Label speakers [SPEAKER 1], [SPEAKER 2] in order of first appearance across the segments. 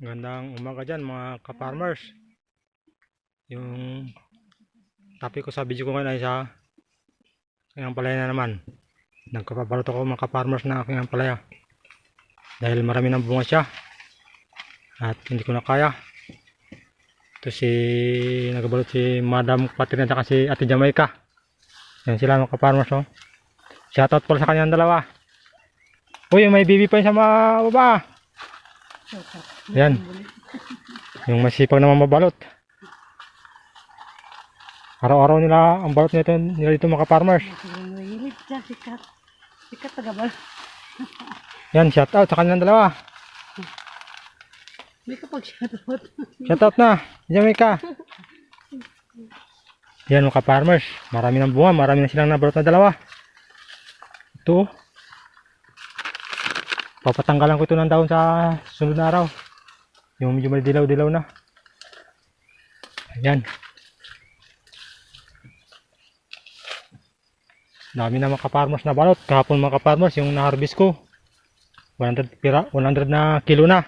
[SPEAKER 1] Gandang umaga dyan mga ka-farmers. Yung topic ko sa video ko ngayon ay sa aking palaya na naman. Nagkapabalot ako mga ka-farmers na aking palaya. Dahil marami ng bunga siya. At hindi ko na kaya. Ito si nagabalot si Madam Patrina at si Ate Jamaica. Yan sila mga ka-farmers oh. Shoutout pala sa kanyang dalawa. Uy, may baby pa yun sa mga baba. Yan. Yung masipag naman mabalot. Araw-araw nila ang balot nito nila dito mga farmers.
[SPEAKER 2] Sikat. Sikat tagabal.
[SPEAKER 1] Yan, shout out sa kanilang dalawa.
[SPEAKER 2] May kapag shoutout.
[SPEAKER 1] Shout out na. Jamaica. Yan mga farmers. Marami ng bunga. Marami na silang nabalot na dalawa. Ito. Papatanggalan ko ito ng dahon sa sunod na araw. Yung medyo may dilaw-dilaw na. Ayan. Dami na mga farmers na balot. Kahapon mga farmers yung na-harvest ko. 100, pira, 100 na kilo na.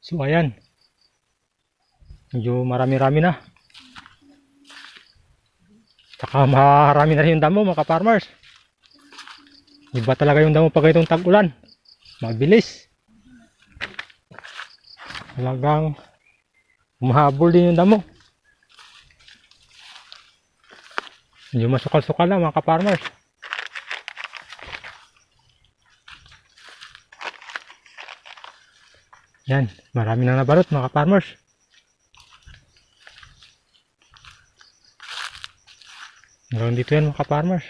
[SPEAKER 1] So ayan. Medyo marami-rami na. Saka marami na rin yung damo mga farmers. Iba talaga yung damo pag itong tag-ulan. Mabilis. Talagang umahabol din yung damo. Medyo masukal-sukal na mga farmers. Yan, marami na nabalot mga farmers. Hanggang dito yan mga farmers.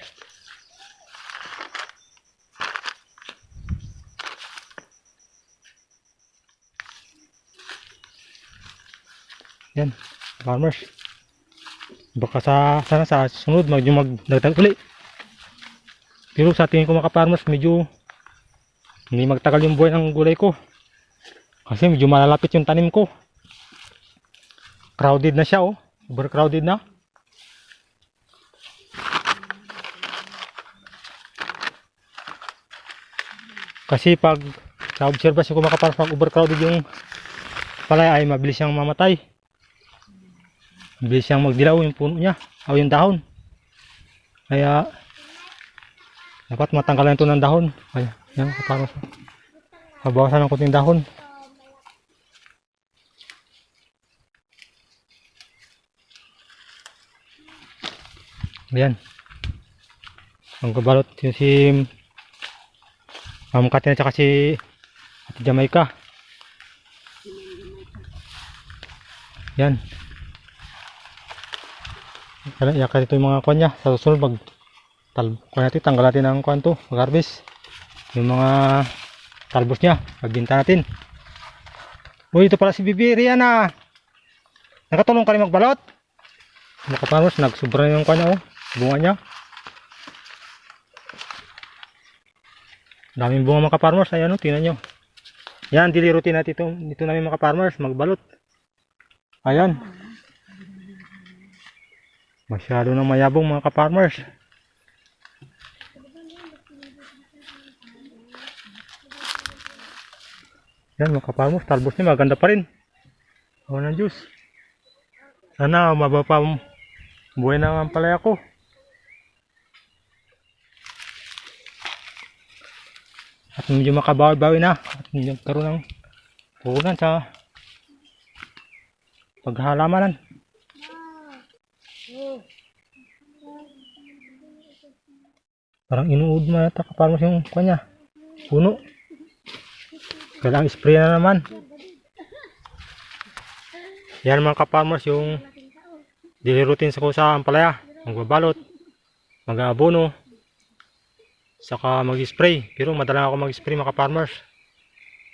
[SPEAKER 1] Yan, farmers. Baka sa sana sa sunod medyo magdagdag uli. Pero sa tingin ko mga farmers medyo hindi magtagal yung buhay ng gulay ko. Kasi medyo malalapit yung tanim ko. Crowded na siya oh. Overcrowded na. Kasi pag obserbasyon ko makaparang pag overcrowded yung palay ay mabilis siyang mamatay. Mabilis siyang magdilaw yung puno niya o yung dahon. Kaya dapat matanggalan ito ng dahon. Kaya yan para sa mabawasan ng kunting dahon. Ayan. Ang kabalot yung si Ma'am Katina tsaka si Ate Jamaica. Yan. Yakan ito yung mga kwan niya. Sa susunod mag tal kwan natin, tanggal natin ang kwan to, mag harvest. Yung mga talbos niya, pagbinta natin. Uy, ito pala si Bibi Riana. Nakatulong ka rin magbalot? Mga kaparmos, nagsubra yung kwan niya oh. Bunga niya. Daming bunga mga farmers Ayan o, tingnan nyo. Yan, daily routine natin ito. Dito namin mga farmers magbalot. Ayan. Masyado na mayabong mga farmers Yan mga farmers talbos niya maganda pa rin. Awan ng juice. Sana mababa pa ang buhay ng palaya ko. at medyo makabawi-bawi na at medyo karoon ng puhunan sa paghalamanan parang inuud mo yata kaparmos yung kanya puno. Kailangan spray na naman. Yan mga kaparmos yung daily sa kusa ang palaya magbabalot mag-aabono saka mag-spray. Pero madalang ako mag-spray mga farmers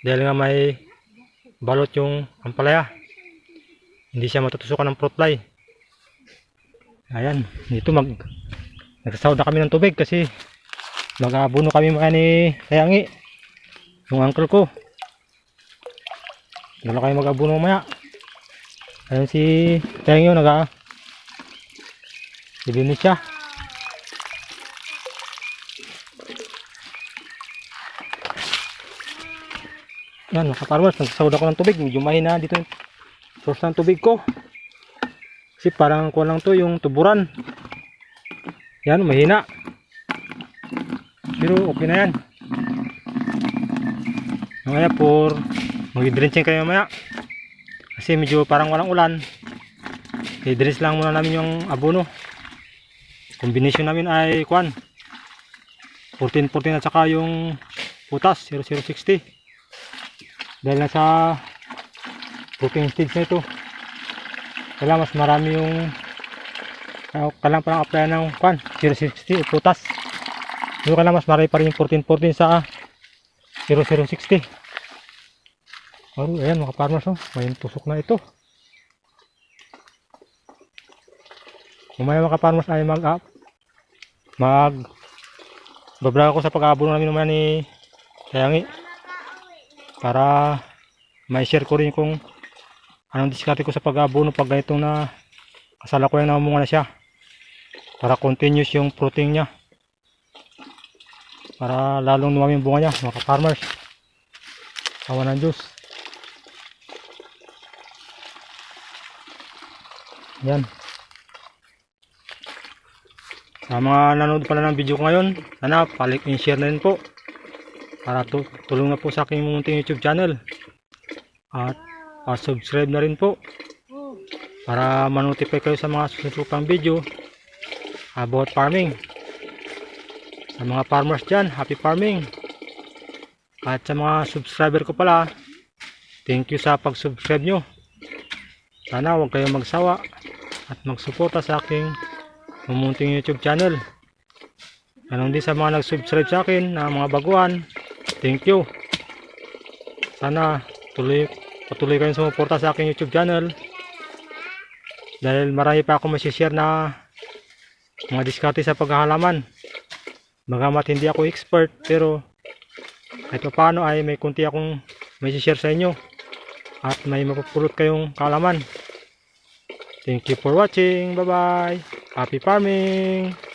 [SPEAKER 1] dahil nga may balot yung ampalaya hindi siya matutusukan ng fruit fly. Ayan dito mag nagsasawad na kami ng tubig kasi mag-aabono kami mga ni Sayangi yung uncle ko dala kayo mag-aabono mamaya ayun si Sayangi yun nag Dilinis siya Yan mga farmers, nagsasawad ako ng tubig. Medyo mahina dito yung source ng tubig ko. Kasi parang kuha lang to yung tuburan. Yan, mahina. Pero okay na yan. Mamaya for mag-drenching kayo mamaya. Kasi medyo parang walang ulan. I-drench lang muna namin yung abono. Combination namin ay kwan. 14-14 at saka yung putas 0060. Dahil nasa fruiting stage na ito. Kailangan mas marami yung kailangan parang apply ng kwan 0060 o putas. Pero kailangan mas marami pa rin yung 14-14 sa 0060. Oh, ayan mga farmers oh, may tusok na ito. Kumaya mga farmers ay mag up mag bablog ako sa pag-aabono namin naman ni Kayangi para may share ko rin kung anong diskarte ko sa pag-aabono pag ganitong na kasalukuyan na umunga na siya para continuous yung fruiting niya para lalong lumami yung bunga niya mga farmers awa ng Diyos yan sa mga nanonood pala ng video ko ngayon, sana palik and share na rin po. Para tu tulong na po sa aking munting YouTube channel. At pa-subscribe na rin po. Para ma-notify kayo sa mga susunod pang video about farming. Sa mga farmers dyan, happy farming. At sa mga subscriber ko pala, thank you sa pag-subscribe nyo. Sana huwag kayong magsawa at magsuporta sa aking mumunting YouTube channel. Ganon din sa mga nag-subscribe sa akin na mga baguhan. Thank you. Sana tuloy, patuloy kayong sumuporta sa aking YouTube channel. Dahil marami pa ako masishare na mga diskarte sa paghahalaman. Bagamat hindi ako expert pero pa paano ay may kunti akong may share sa inyo at may mapupulot kayong kaalaman. Thank you for watching. Bye bye. Happy farming!